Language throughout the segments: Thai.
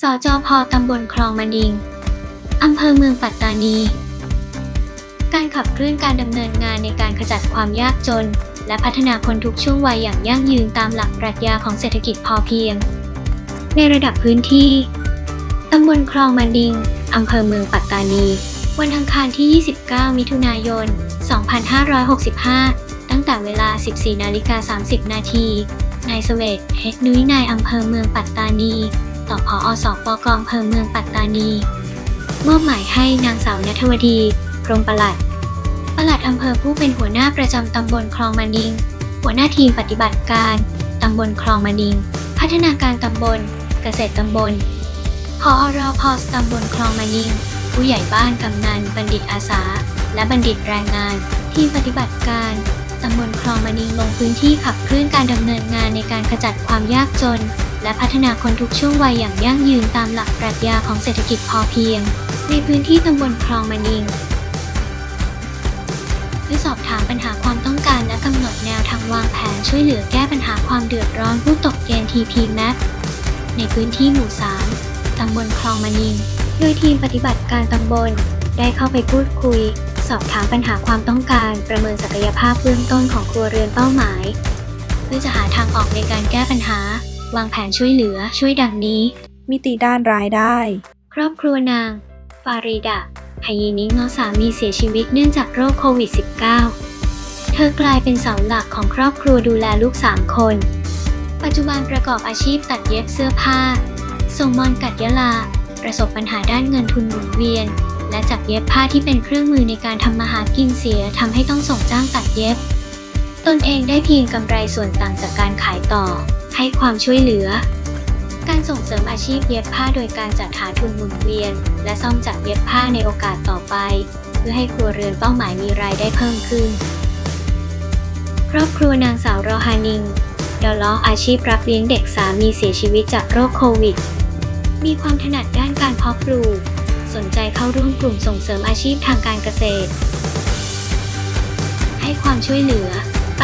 สจพตำบลคลองมะดิง อำเภอเมืองปัตตานี การขับเคลื่อนการดำเนินงานในการขจัดความยากจน และพัฒนาคนทุกช่วงวัยอย่างยั่งยืนตามหลักปรัชญาของเศรษฐกิจพอเพียง ในระดับพื้นที่ ตำบลคลองมะดิง อำเภอเมืองปัตตานี วันอังคารที่ 29 มิถุนายน 2565 ตั้งแต่เวลา 14นาฬิกา30 นาทีนายเสวตเพชรนุ้ยนายอำเภอเมืองปัตตานี ต่อพออสปกอำเภอเมืองปัตตานี มอบหมายให้นางสาวนัทวดีกรมปลัดปลัดอำเภอผู้เป็นหัวหน้าประจำตำบลคลองมานิง หัวหน้าทีมปฏิบัติการตำบลคลองมานิง พัฒนาการตำบล เกษตรตำบลพอรอพสตำบลคลองมานิง ผู้ใหญ่บ้านกำนันบัณฑิตอาสา และบัณฑิตแรงงาน ทีมปฏิบัติการตำบลคลองมานิงลงพื้นที่ขับเคลื่อนการดำเนินงานในการขจัดความยากจน และพัฒนาคนทุกช่วงวัยอย่างยั่งยืนตามหลักปรัชญาของเศรษฐกิจพอเพียง ในพื้นที่ตำบลคลองมานิงเพื่อสอบถามปัญหาความต้องการและกำหนดแนวทางวางแผนช่วยเหลือแก้ปัญหาความเดือดร้อนผู้ตกเกณฑ์ TP MAP ในพื้นที่หมู่ 3 ตำบลคลองมะนิงโดยทีมปฏิบัติการตำบล ได้เข้าไปพูดคุย สอบถามปัญหาความต้องการ ประเมินศักยภาพเบื้องต้นของครัวเรือนเป้าหมาย เพื่อจะหาทางออกในการแก้ปัญหา วางแผนช่วยเหลือช่วยดังนี้ มิติด้านรายได้ ครอบครัวนาง ฟาริดะฮายินิโนสามีเสียชีวิตเนื่องจากโรคโควิด -19 เธอกลายเป็นเสาหลักของครอบครัวดูแลลูก3คน ปัจจุบันประกอบอาชีพตัดเย็บเสื้อผ้า ส่งมอนกัดยะลา ประสบปัญหาด้านเงินทุนหมุนเวียน และจักเย็บผ้าที่เป็นเครื่องมือในการทำมาหากินเสียทำให้ต้องส่งจ้างตัดเย็บ ตนเองได้เพียงกำไรส่วนต่างจากการขายต่อ ให้ความช่วยเหลือ การส่งเสริมอาชีพเย็บผ้าโดยการจัดหาทุนหมุนเวียน และซ่อมจัดเย็บผ้าในโอกาสต่อไป เพื่อให้ครัวเรือนเป้าหมายมีรายได้เพิ่มขึ้น ครอบครัวนางสาวรอฮานิงดอลล้ออาชีพรับเลี้ยงเด็กสามีเสียชีวิตจากโรคโควิด มีความถนัดด้านการเพาะปลูก สนใจเข้าร่วมกลุ่มส่งเสริมอาชีพทางการเกษตร ให้ความช่วยเหลือ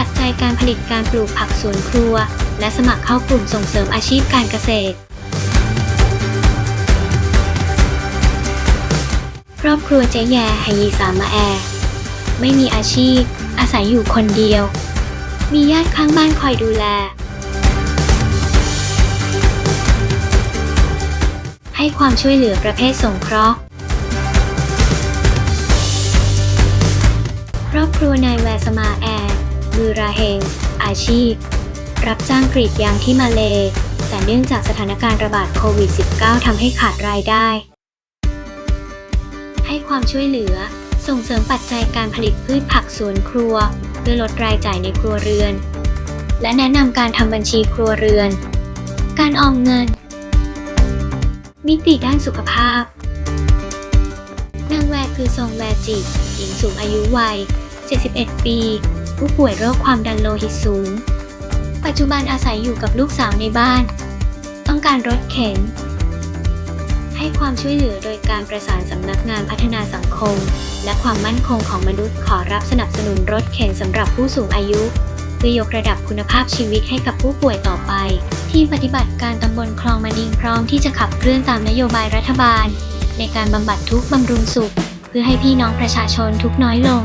ปัจจัยการผลิตการปลูกผักสวนครัว และสมัครเข้ากลุ่มส่งเสริมอาชีพการเกษตร ครอบครัวเจ๊แยไหยีสามะแอไม่มีอาชีพ อาศัยอยู่คนเดียว มีญาติข้างบ้านคอยดูแล ให้ความช่วยเหลือประเภทสงเคราะห์ครอบครัวนายแวสมาแอร์ บือราเฮง อาชีพ รับจ้างกรีดยางที่มาเล แต่เนื่องจากสถานการณ์ระบาดโควิด -19 ทำให้ขาดรายได้ ให้ความช่วยเหลือ ส่งเสริมปัจจัยการผลิตพืชผักสวนครัว เพื่อลดรายจ่ายในครัวเรือน และแนะนำการทำบัญชีครัวเรือน การออมเงิน มิติด้านสุขภาพนางแวคือทรงแวจิ หญิงสูงอายุวัย 71 ปี ผู้ป่วยโรคความดันโลหิตสูง ปัจจุบันอาศัยอยู่กับลูกสาวในบ้าน ต้องการรถเข็น ให้ความช่วยเหลือโดยการประสานสำนักงานพัฒนาสังคม และความมั่นคงของมนุษย์ขอรับสนับสนุนรถเข็นสำหรับผู้สูงอายุเพื่อยกระดับคุณภาพชีวิตให้กับผู้ป่วยต่อไป ทีมปฏิบัติการตำบลคลองมานิงพร้อมที่จะขับเคลื่อนตามนโยบายรัฐบาล ในการบำบัดทุกข์บำรุงสุข เพื่อให้พี่น้องประชาชนทุกน้อยลง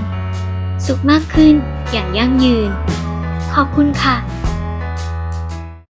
สุขมากขึ้นอย่างยั่งยืน ขอบคุณค่ะ